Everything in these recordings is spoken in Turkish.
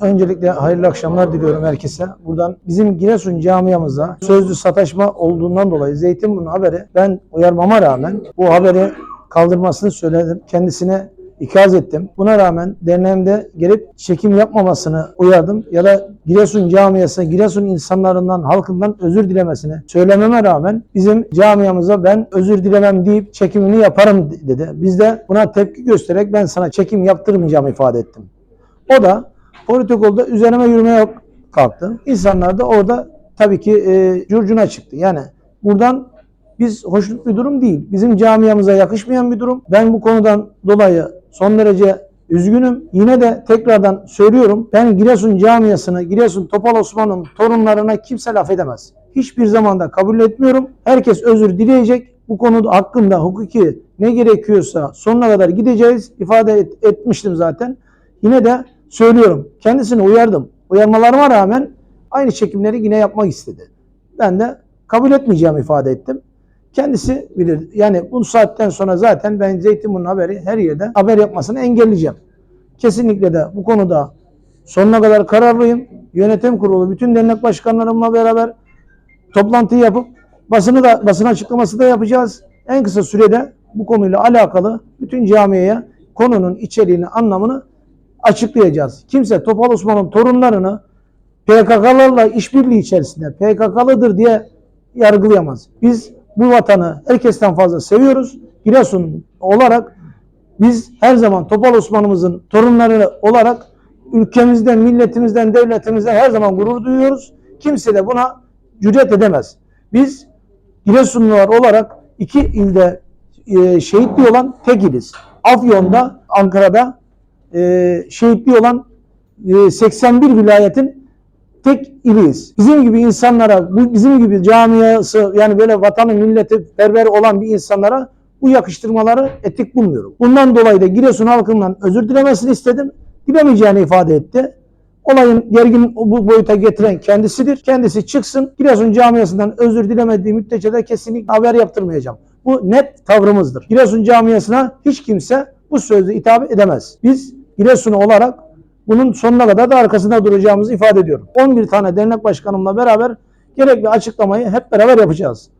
Öncelikle hayırlı akşamlar diliyorum herkese. Buradan bizim Giresun camiamızda sözlü sataşma olduğundan dolayı Zeytinburnu haberi ben uyarmama rağmen bu haberi kaldırmasını söyledim. Kendisine ikaz ettim. Buna rağmen derneğimde gelip çekim yapmamasını uyardım ya da Giresun camiası, Giresun insanlarından, halkından özür dilemesini söylememe rağmen bizim camiamıza ben özür dilemem deyip çekimini yaparım dedi. Biz de buna tepki göstererek ben sana çekim yaptırmayacağımı ifade ettim. O da protokolda üzerime yürümeye kalktı. İnsanlar da orada tabii ki e, curcuna çıktı. Yani buradan biz hoşnut bir durum değil. Bizim camiamıza yakışmayan bir durum. Ben bu konudan dolayı son derece üzgünüm. Yine de tekrardan söylüyorum. Ben Giresun camiasını, Giresun Topal Osman'ın torunlarına kimse laf edemez. Hiçbir zamanda kabul etmiyorum. Herkes özür dileyecek. Bu konuda hakkında hukuki ne gerekiyorsa sonuna kadar gideceğiz. İfade et- etmiştim zaten. Yine de söylüyorum. Kendisini uyardım. Uyarmalarıma rağmen aynı çekimleri yine yapmak istedi. Ben de kabul etmeyeceğimi ifade ettim. Kendisi bilir. Yani bu saatten sonra zaten ben Zeytinburnu haberi her yerde haber yapmasını engelleyeceğim. Kesinlikle de bu konuda sonuna kadar kararlıyım. Yönetim kurulu bütün dernek başkanlarımla beraber toplantı yapıp basını da basın açıklaması da yapacağız. En kısa sürede bu konuyla alakalı bütün camiye konunun içeriğini, anlamını açıklayacağız. Kimse Topal Osman'ın torunlarını PKK'larla işbirliği içerisinde PKK'lıdır diye yargılayamaz. Biz bu vatanı herkesten fazla seviyoruz. Giresun olarak biz her zaman Topal Osman'ımızın torunları olarak ülkemizden, milletimizden, devletimizden her zaman gurur duyuyoruz. Kimse de buna cüret edemez. Biz Giresunlular olarak iki ilde e, şehitli olan tek iliz. Afyon'da, Ankara'da e, şehitli olan e, 81 vilayetin tek iliyiz. Bizim gibi insanlara, bizim gibi camiası yani böyle vatanı milleti berber olan bir insanlara bu yakıştırmaları etik bulmuyorum. Bundan dolayı da Giresun halkından özür dilemesini istedim. Dilemeyeceğini ifade etti. Olayın gergin bu boyuta getiren kendisidir. Kendisi çıksın. Giresun camiasından özür dilemediği müddetçe de kesinlikle haber yaptırmayacağım. Bu net tavrımızdır. Giresun camiasına hiç kimse bu sözle hitap edemez. Biz Giresun olarak bunun sonuna kadar da arkasında duracağımızı ifade ediyorum. 11 tane dernek başkanımla beraber gerekli açıklamayı hep beraber yapacağız.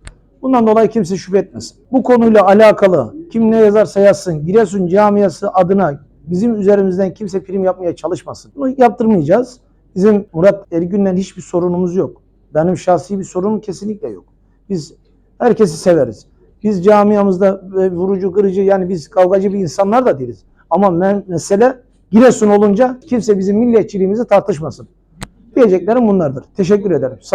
Bundan dolayı kimse şüphe etmesin. Bu konuyla alakalı kim ne yazarsa yazsın Giresun camiası adına bizim üzerimizden kimse prim yapmaya çalışmasın. Bunu yaptırmayacağız. Bizim Murat Ergün'le hiçbir sorunumuz yok. Benim şahsi bir sorunum kesinlikle yok. Biz herkesi severiz. Biz camiamızda e, vurucu, kırıcı yani biz kavgacı bir insanlar da değiliz. Ama mesele Giresun olunca kimse bizim milliyetçiliğimizi tartışmasın. Diyeceklerim bunlardır. Teşekkür ederim. Sağ olun.